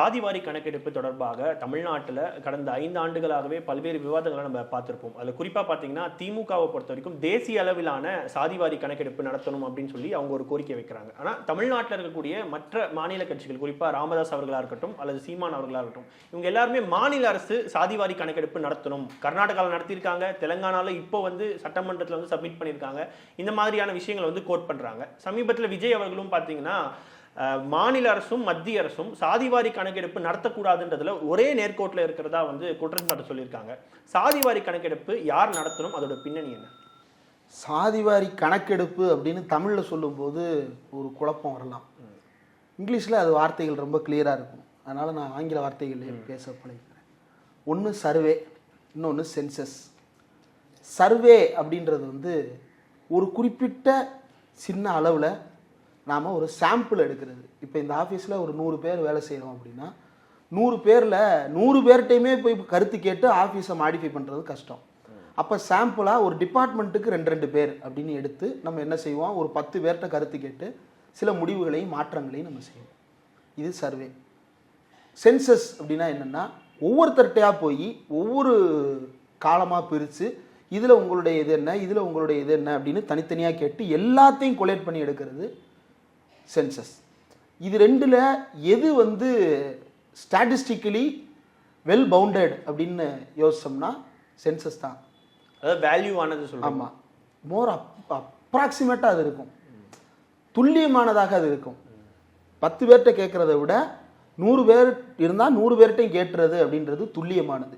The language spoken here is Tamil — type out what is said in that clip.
சாதிவாரி கணக்கெடுப்பு தொடர்பாக தமிழ்நாட்டில் கடந்த ஐந்து ஆண்டுகளாகவே பல்வேறு விவாதங்களை நம்ம பார்த்துருப்போம். அதில் குறிப்பாக பார்த்தீங்கன்னா திமுகவை பொறுத்த வரைக்கும் தேசிய அளவிலான சாதிவாரி கணக்கெடுப்பு நடத்தணும் அப்படின்னு சொல்லி அவங்க ஒரு கோரிக்கை வைக்கிறாங்க. ஆனால் தமிழ்நாட்டில் இருக்கக்கூடிய மற்ற மாநில கட்சிகள் குறிப்பாக ராமதாஸ் அவர்களாக இருக்கட்டும் அல்லது சீமான் அவர்களாக இருக்கட்டும் இவங்க எல்லாருமே மாநில அரசு சாதிவாரி கணக்கெடுப்பு நடத்தணும். கர்நாடகாவில் நடத்தியிருக்காங்க தெலங்கானாவில் இப்போ வந்து சட்டமன்றத்தில் வந்து சப்மிட் பண்ணியிருக்காங்க. இந்த மாதிரியான விஷயங்களை வந்து கோட் பண்ணுறாங்க சமீபத்தில் விஜய் அவர்களும் பார்த்தீங்கன்னா மாநில அரசும் மத்திய அரசும் சாதிவாரி கணக்கெடுப்பு நடத்தக்கூடாதுன்றதுல ஒரே நேர்கோட்டில் இருக்கிறதா வந்து குற்றச்சாட்டு சொல்லியிருக்காங்க. சாதிவாரி கணக்கெடுப்பு யார் நடத்தணும்? அதோட பின்னணி என்ன? சாதிவாரி கணக்கெடுப்பு அப்படின்னு தமிழில் சொல்லும்போது ஒரு குழப்பம் வரலாம். இங்கிலீஷில் அது வார்த்தைகள் ரொம்ப கிளியராக இருக்கும். அதனால் நான் ஆங்கில வார்த்தைகளே பேச பழகிறேன் ஒன்று சர்வே இன்னொன்று சென்சஸ் சர்வே அப்படின்றது வந்து ஒரு குறிப்பிட்ட சின்ன அளவில் நாம் ஒரு சாம்பிள் எடுக்கிறது. இப்போ இந்த ஆஃபீஸில் ஒரு நூறு பேர் வேலை செய்கிறோம் அப்படின்னா நூறு பேரில் நூறு பேர்கிட்டையுமே போய் கருத்து கேட்டு ஆஃபீஸை மாடிஃபை பண்ணுறது கஷ்டம். அப்போ சாம்பிளாக ஒரு டிபார்ட்மெண்ட்டுக்கு ரெண்டு ரெண்டு பேர் அப்படின்னு எடுத்து நம்ம என்ன செய்வோம்? ஒரு பத்து பேர்கிட்ட கருத்து கேட்டு சில முடிவுகளையும் மாற்றங்களையும் நம்ம செய்வோம். இது சர்வே சென்சஸ் அப்படின்னா என்னென்னா ஒவ்வொருத்தர்கிட்டையாக போய் ஒவ்வொரு காலமாக பிரித்து இதில் உங்களுடைய இது என்ன இதில் உங்களுடைய இது என்ன அப்படின்னு தனித்தனியாக கேட்டு எல்லாத்தையும் கொலேட் பண்ணி எடுக்கிறது சென்சஸ் இது ரெண்டில் எது வந்து ஸ்டாட்டிஸ்டிக்கலி வெல் பவுண்டட் அப்படின்னு யோசிச்சோம்னா சென்சஸ் தான். அதாவது வேல்யூ ஆனது ஆமாம் மோர் அப் அப்ராக்சிமேட்டாக அது இருக்கும். துல்லியமானதாக அது இருக்கும். பத்து பேர்கிட்ட கேட்குறத விட நூறு பேர் இருந்தால் நூறு பேர்கிட்டையும் கேட்டுறது அப்படின்றது துல்லியமானது.